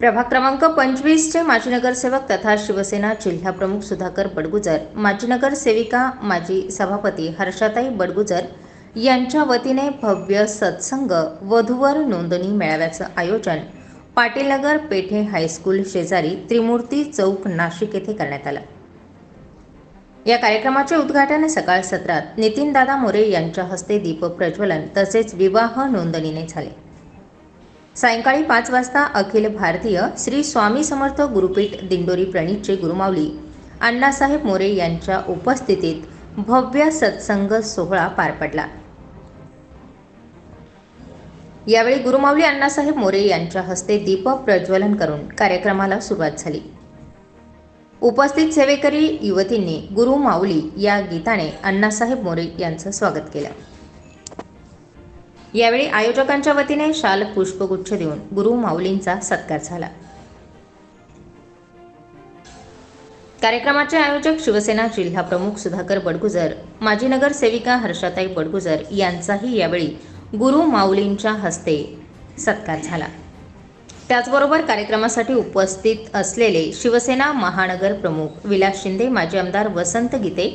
प्रभाग क्रमांक पंचवीसचे माजी नगरसेवक तथा शिवसेना जिल्हाप्रमुख सुधाकर बडगुजर माजी नगरसेविका माजी सभापती हर्षाताई बडगुजर यांच्या वतीने भव्य सत्संग वधूवर नोंदणी मेळाव्याचं आयोजन पाटीलनगर पेठे हायस्कूल शेजारी त्रिमूर्ती चौक नाशिक येथे करण्यात आलं. या कार्यक्रमाचे उद्घाटन सकाळ सत्रात नितीनदादा मोरे यांच्या हस्ते दीप प्रज्वलन तसेच विवाह नोंदणीने झाले. सायंकाळी पाच वाजता अखिल भारतीय श्री स्वामी समर्थ गुरुपीठ दिंडोरी प्रणीतचे गुरुमावली अण्णासाहेब मोरे यांच्या उपस्थितीत भव्य सत्संग सोहळा पार पडला. यावेळी गुरुमावली अण्णासाहेब मोरे यांच्या हस्ते दीप प्रज्वलन करून कार्यक्रमाला सुरुवात झाली. उपस्थित सेवेकरी युवतींनी गुरु माऊली या गीताने अण्णासाहेब मोरे यांचं स्वागत केलं. यावेळी आयोजकांच्या वतीने शाल पुष्पगुच्छ देऊन गुरु माऊलींचा सत्कार झाला. कार्यक्रमाचे आयोजक शिवसेना जिल्हा प्रमुख सुधाकर बडगुजर माजी नगरसेविका हर्षाताई बडगुजर यांचाही यावेळी गुरु माऊलींच्या हस्ते सत्कार झाला. त्याचबरोबर कार्यक्रमासाठी उपस्थित असलेले शिवसेना महानगर प्रमुख विलास शिंदे माजी आमदार वसंत गीते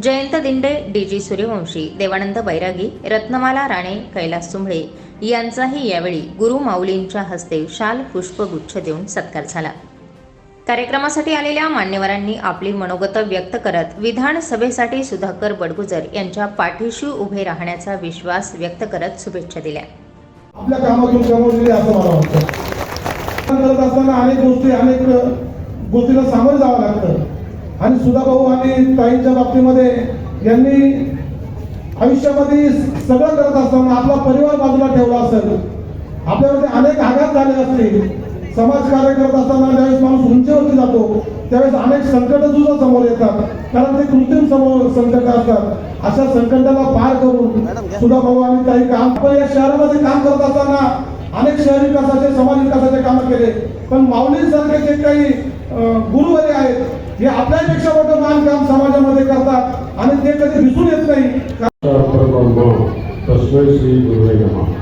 जयंत दिंडे डी जी सूर्यवंशी देवानंद बैरागी रत्नमाला राणे कैलास सुंभळे यांचाही यावेळी गुरु माऊलींच्या हस्ते शाल पुष्पगुच्छ देऊन सत्कार झाला. कार्यक्रमासाठी आलेल्या मान्यवरांनी आपली मनोगत व्यक्त करत विधानसभेसाठी सुधाकर बडगुजर यांच्या पाठीशी उभे राहण्याचा विश्वास व्यक्त करत शुभेच्छा दिल्या. आपल्या कामातून कमवलेली असं मला वाटतं. करत असताना अनेक गोष्टी अनेक गोष्टीला सामोरं जावं लागतं. आणि सुधा भाऊ आणि ताईंच्या बाबतीमध्ये यांनी आयुष्यामध्ये सगळं करत असताना आपला परिवार बाजूला ठेवला असेल आपल्यामध्ये अनेक आघात झाले असतील समाज कार्य करत असताना ज्यावेळेस माणूस उंचीवरती जातो त्यावेळेस अनेक संकट सुद्धा समोर येतात कारण ते कृत्रिम समोर संकट असतात. अशा संकटाला पार करून सुधा भाऊ आणि काही काम पण या शहरामध्ये काम करत असताना अनेक शहर विकासाचे समाज विकासाचे काम केले. पण माऊलीसारखे जे काही गुरुवारी आहेत हे आपल्यापेक्षा मोठं मान काम समाजामध्ये करतात आणि ते कधी दिसून येत नाही. परब्रह्म तस्मै श्री गुरुवे नमः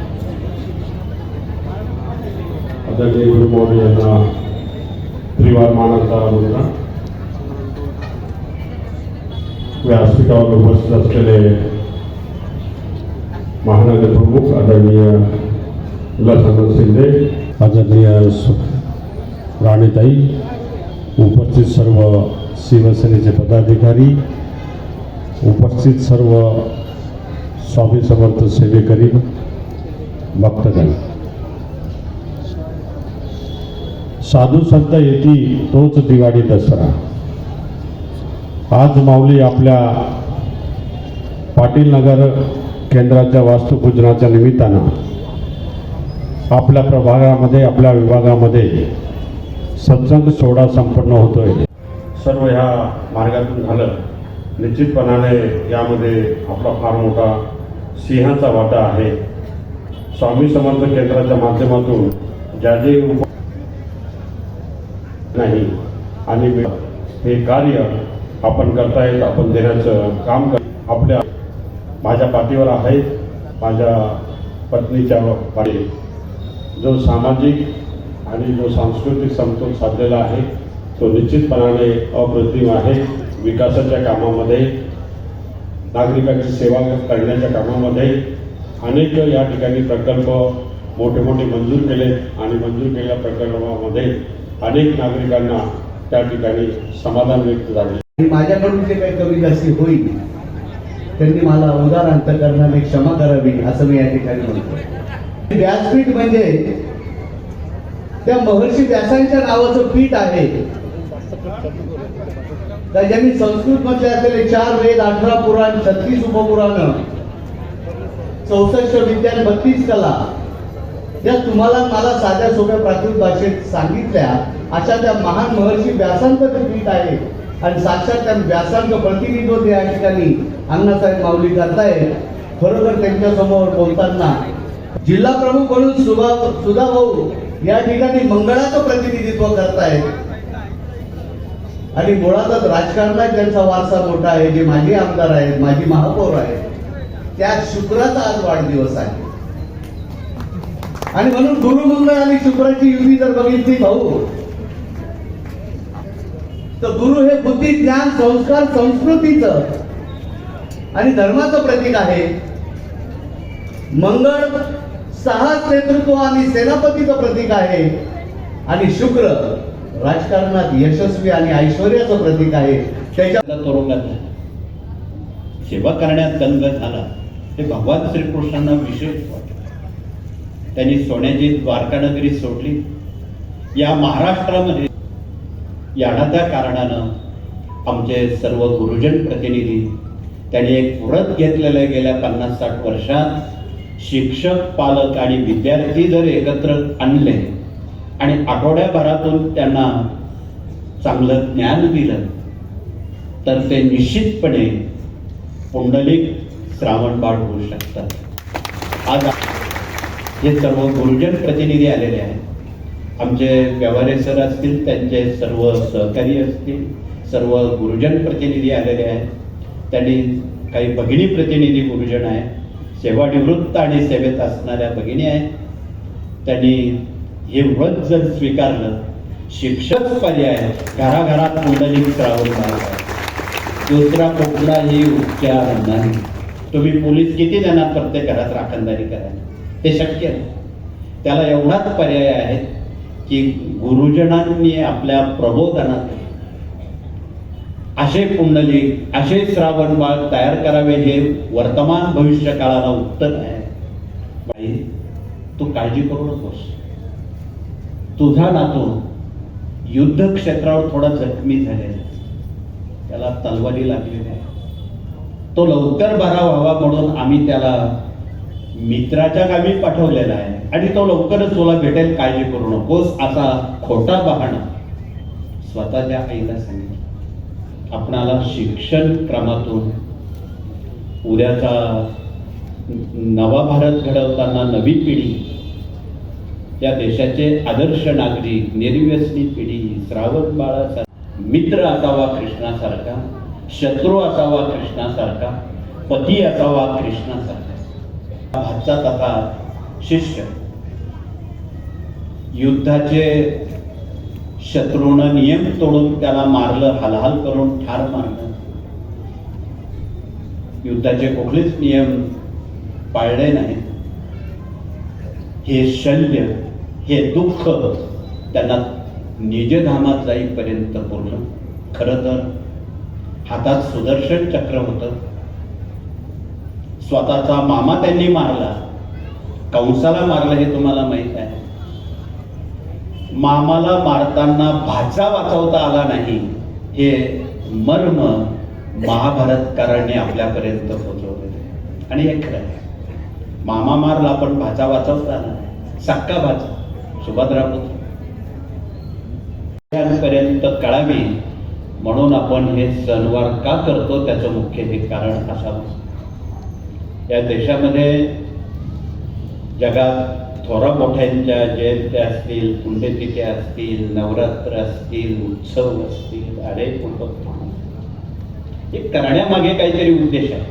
आदरणीय गुरुमौली यांना त्रिवार मानाचा मुलगा व्यासपीठावर उपस्थित असलेले महानगर प्रमुख आदरणीय उल्हासनंद शिंदे आदरणीय राणेताई उपस्थित सर्व शिवसेनेचे पदाधिकारी उपस्थित सर्व स्वामी समर्थ सेवेकरी भक्तगण. साधू संत येती तोच दिवाळी दसरा. आज माऊली आपल्या पाटील नगर केंद्राच्या वास्तुपूजनाच्या निमित्तानं आपल्या प्रभागामध्ये आपल्या विभागामध्ये सत्संग सोहळा संपन्न होतोय. सर्व ह्या मार्गातून झालं. निश्चितपणाने यामध्ये आपला फार मोठा सिंहाचा वाटा आहे. स्वामी समर्थ केंद्राच्या माध्यमातून ज्या जे उप नाही आणि हे कार्य आपण करता येईल आपण देण्याचं काम कर आपल्या माझ्या पाठीवर आहे माझ्या पत्नीच्या पाठी जो सामाजिक आणि जो सांस्कृतिक समतोल साधलेला आहे तो निश्चितपणाने अप्रतिम आहे. विकासाच्या कामामध्ये नागरिकांची सेवा करण्याच्या कामामध्ये अनेक या ठिकाणी प्रकल्प मोठे मोठे मंजूर केले आणि मंजूर केलेल्या प्रकल्पामध्ये अनेक नागरिकांना त्या ठिकाणी समाधान व्यक्त झाले. आणि माझ्याकडून जे काही कमी जास्ती होईल त्यांनी मला उदार अंतकरणाने क्षमा करावी असं मी या ठिकाणी म्हणतो. व्यासपीठ म्हणजे त्या महर्षी व्यासांच्या नावाचं पीठ आहे. ज्यांनी संस्कृत मध्ये असलेले चार वेद अठरा पुराण छत्तीस उपपुराण चौसष्ट विज्ञान बत्तीस कला या तुम्हाला मला साध्या सोप्या प्राकृत भाषेत सांगितल्या अशा त्या महान महर्षी व्यासांचं ते पीठ आहे. आणि साक्षात त्या व्यासांचं प्रतिनिधित्व या ठिकाणी अण्णासाहेब माऊली करतायत. खरोखर त्यांच्यासमोर बोलताना जिल्हा प्रमुख म्हणून सुभा सुधा भाऊ या ठिकाणी मंगळाचं प्रतिनिधित्व करतायत. आणि मुळातच राजकारणात ज्यांचा वारसा मोठा आहे जे माजी आमदार आहेत माजी महापौर आहेत. त्या शुक्राचा आज वाढदिवस आहे. आणि म्हणून गुरुमंगळ आणि शुक्राची युती जर बघितली भाऊ तर गुरु हे बुद्धी ज्ञान संस्कार संस्कृतीचं आणि धर्माचं प्रतीक आहे. मंगळ साहस नेतृत्व आणि सेनापतीचं प्रतीक आहे. आणि शुक्र राजकारणात यशस्वी आणि ऐश्वर्याचं प्रतीक आहे. त्याच्या तुरुंगात सेवा करण्यात दंग झाला. ते भगवान श्रीकृष्णांना विशेष त्यांनी सोन्याची द्वारका नगरी सोडली. या महाराष्ट्रामध्ये याडाच्या कारणानं आमचे सर्व गुरुजन प्रतिनिधी त्यांनी एक व्रत घेतलेलं गेल्या पन्नास साठ वर्षात शिक्षक पालक आणि विद्यार्थी जर एकत्र आणले आणि आठवड्याभरातून त्यांना चांगलं ज्ञान दिलं तर ते निश्चितपणे पुंडलिक श्रावणबाळ होऊ शकतात. आज हे सर्व गुरुजन प्रतिनिधी आलेले आहेत. आमचे व्यवहारे सर असतील त्यांचे सर्व सहकारी असतील सर्व गुरुजन प्रतिनिधी आलेले आहेत. त्यांनी काही भगिनी प्रतिनिधी गुरुजन आहेत. सेवानिवृत्त आणि सेवेत असणाऱ्या भगिनी आहेत. त्यांनी हे व्रत जर स्वीकारलं शिक्षक पर्याय घराघरात कुंडलिक श्रावण बाळ आहे दुसरा कुठलाही उपचार नाही. तुम्ही पोलीस किती जणांना प्रत्येक घरात राखणदारी करायला ते शक्य नाही त्याला एवढाच पर्याय आहे की गुरुजनांनी आपल्या प्रबोधनात असे पुंडलिक असे श्रावण बाळ तयार करावे हे वर्तमान भविष्य काळाला उत्तर आहे. बाई तू काळजी करू नकोस. तुझा नातू युद्ध क्षेत्रावर थोडा जखमी झालेला त्याला तलवारी लागलेली आहे. तो लवकर बरा व्हावा म्हणून आम्ही त्याला मित्राच्या गावी पाठवलेला आहे. आणि तो लवकरच तुला भेटेल काळजी करू नकोस असा खोटा बहाणा स्वतःच्या आईला सांगितलं. आपणाला शिक्षण क्रमातून उद्याचा नवा भारत घडवताना नवी पिढी या देशाचे आदर्श नागरिक निर्व्यसनी पिढी श्रावण बाळाचा मित्र असावा कृष्णासारखा शत्रू असावा कृष्णासारखा पती असावा कृष्णासारखा. भाचा तथा शिष्य. युद्धाचे शत्रूनं नियम तोडून त्याला मारलं हलहाल करून ठार मारलं. युद्धाचे कुठलेच नियम पाळले नाहीत. हे शल्य हे दुःख त्यांना निजधामात जाईपर्यंत पूर्ण. खरं तर हातात सुदर्शन चक्र होतं. स्वतःचा मामा त्यांनी मारला. कंसाला मारलं हे तुम्हाला माहीत आहे. मामाला मारताना भाचा वाचवता आला नाही हे मर्म महाभारतकारांनी आपल्यापर्यंत पोहोचवलेले आणि हे खरं आहे. मामा मारला पण भाचा वाचवता आला नाही. सक्का भाचा. सुभद्रा पुत्र. पर्यंत कळावी म्हणून आपण हे सणवार का करतो? त्याचं मुख्य हे कारण असावं. या देशामध्ये जगात थोरा मोठ्यांच्या जयंत्या असतील पुण्यतिथ्या असतील नवरात्र असतील उत्सव असतील अनेक उपक्रम हे करण्यामागे काहीतरी उद्देश आहे.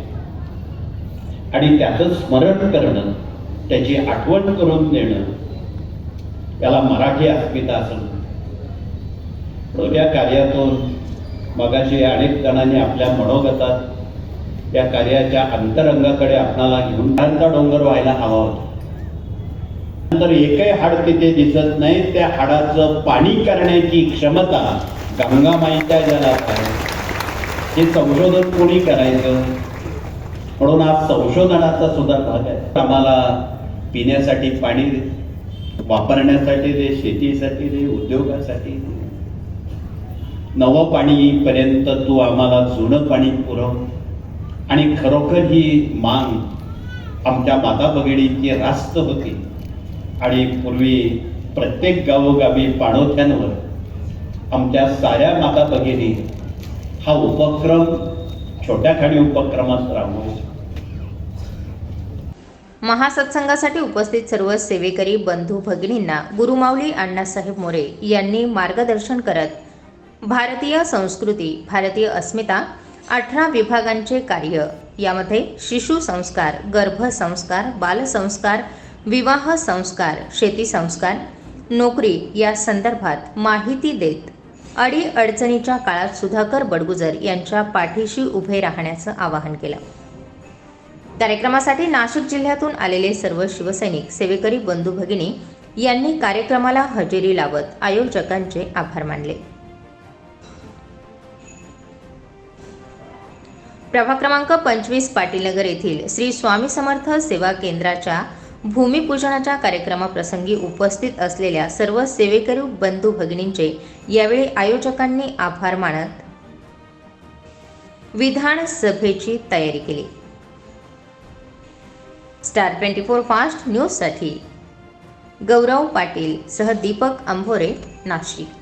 आणि त्याचं स्मरण करणं त्याची आठवण करून देणं याला मराठी अस्मिता असं म्हणून या कार्यातून मगाशी अनेक जणांनी आपल्या मनोगतात या कार्याच्या अंतरंगाकडे आपणाला घेऊन त्यांचा डोंगर व्हायला हवा होता. नंतर एकही हाड तिथे दिसत नाही. त्या हाडाचं पाणी करण्याची क्षमता गंगामाईच्या जलात आहे. हे संशोधन कोणी करायचं? म्हणून आज संशोधनाचा सुद्धा भाग आहे. आम्हाला पिण्यासाठी पाणी वापरण्यासाठी दे शेतीसाठी दे उद्योगासाठी दे. नवं पाणीपर्यंत तू आम्हाला जुनं पाणी पुरव. आणि खरोखर ही मांग आमच्या माता भगिनींची रास्त होती. आणि पूर्वी प्रत्येक गावोगावी पाणोथ्यांवर आमच्या साऱ्या माता भगिनी हा उपक्रम छोट्या खाणी उपक्रमात राबवायचा महासत्संगासाठी उपस्थित सर्व सेवेकरी बंधू भगिनींना गुरुमाऊली अण्णासाहेब मोरे यांनी मार्गदर्शन करत भारतीय संस्कृती भारतीय अस्मिता अठरा विभागांचे कार्य यामध्ये शिशु संस्कार गर्भसंस्कार बालसंस्कार विवाह संस्कार शेती संस्कार नोकरी या संदर्भात माहिती देत अडी अडचणीच्या काळात सुधाकर बडगुजर यांच्या पाठीशी उभे राहण्याचं आवाहन केलं. कार्यक्रमासाठी नाशिक जिल्ह्यातून आलेले सर्व शिवसैनिक सेवेकरी बंधू भगिनी यांनी कार्यक्रमाला हजेरी लावत आयोजकांचे आभार मानले. प्रभाग क्रमांक पंचवीस पाटीलनगर येथील श्री स्वामी समर्थ सेवा केंद्राच्या भूमिपूजनाच्या कार्यक्रमाप्रसंगी उपस्थित असलेल्या सर्व सेवेकरी बंधू भगिनींचे यावेळी आयोजकांनी आभार मानत विधानसभेची तयारी केली. स्टार ट्वेंटी फोर फास्ट न्यूजसाठी गौरव पाटील सह दीपक अंभोरे नाशिक.